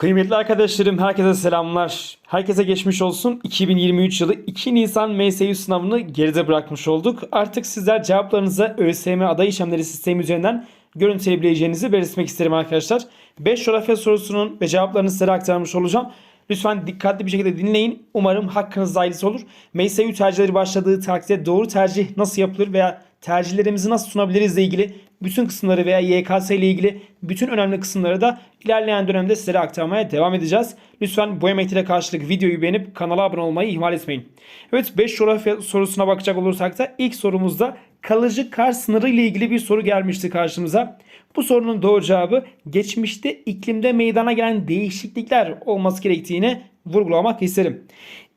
Kıymetli arkadaşlarım herkese selamlar. Herkese geçmiş olsun. 2023 yılı 2 Nisan MSU sınavını geride bırakmış olduk. Artık sizler cevaplarınıza ÖSYM aday işlemleri sistemi üzerinden görüntüleyebileceğinizi belirtmek isterim arkadaşlar. 5 coğrafya sorusunun ve cevaplarını sizlere aktarmış olacağım. Lütfen dikkatli bir şekilde dinleyin. Umarım hakkınızda hayırlısı olur. MSU tercihleri başladığı takdirde doğru tercih nasıl yapılır veya tercihlerimizi nasıl sunabiliriz ile ilgili bütün kısımları veya YKS ile ilgili bütün önemli kısımları da ilerleyen dönemde sizlere aktarmaya devam edeceğiz. Lütfen bu emeklere karşılık videoyu beğenip kanala abone olmayı ihmal etmeyin. Evet 5 coğrafya sorusuna bakacak olursak da ilk sorumuzda kalıcı kar sınırı ile ilgili bir soru gelmişti karşımıza. Bu sorunun doğru cevabı geçmişte iklimde meydana gelen değişiklikler olması gerektiğini vurgulamak isterim.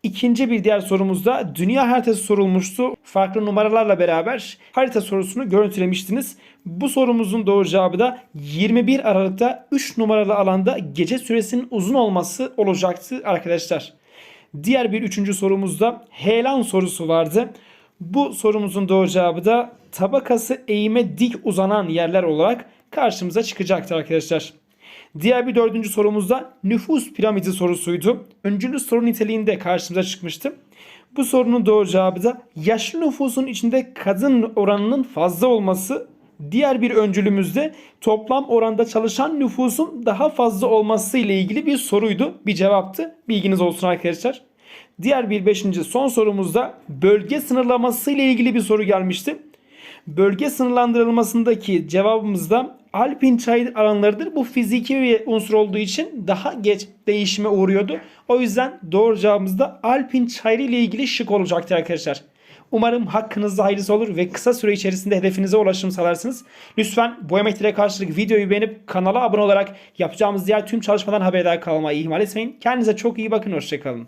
İkinci bir diğer sorumuzda dünya haritası sorulmuştu. Farklı numaralarla beraber harita sorusunu görüntülemiştiniz. Bu sorumuzun doğru cevabı da 21 Aralık'ta 3 numaralı alanda gece süresinin uzun olması olacaktı arkadaşlar. Diğer bir üçüncü sorumuzda heyelan sorusu vardı. Bu sorumuzun doğru cevabı da tabakası eğime dik uzanan yerler olarak karşımıza çıkacaktır arkadaşlar. Diğer bir dördüncü sorumuzda nüfus piramidi sorusuydu. Öncülü soru niteliğinde karşımıza çıkmıştı. Bu sorunun doğru cevabı da yaşlı nüfusun içinde kadın oranının fazla olması. Diğer bir öncülümüzde toplam oranda çalışan nüfusun daha fazla olması ile ilgili bir soruydu. Bir cevaptı. Bilginiz olsun arkadaşlar. Diğer bir beşinci son sorumuzda bölge sınırlaması ile ilgili bir soru gelmişti. Bölge sınırlandırılmasındaki cevabımız da alpin çay alanlarıdır. Bu fiziki bir unsur olduğu için daha geç değişime uğruyordu. O yüzden doğru cevabımız da alpin çayırı ile ilgili şık olacaktır arkadaşlar. Umarım hakkınızda hayırlısı olur ve kısa süre içerisinde hedefinize ulaşım sağlarsınız. Lütfen bu emeklere karşılık videoyu beğenip kanala abone olarak yapacağımız diğer tüm çalışmadan haberdar kalmayı ihmal etmeyin. Kendinize çok iyi bakın. Hoşçakalın.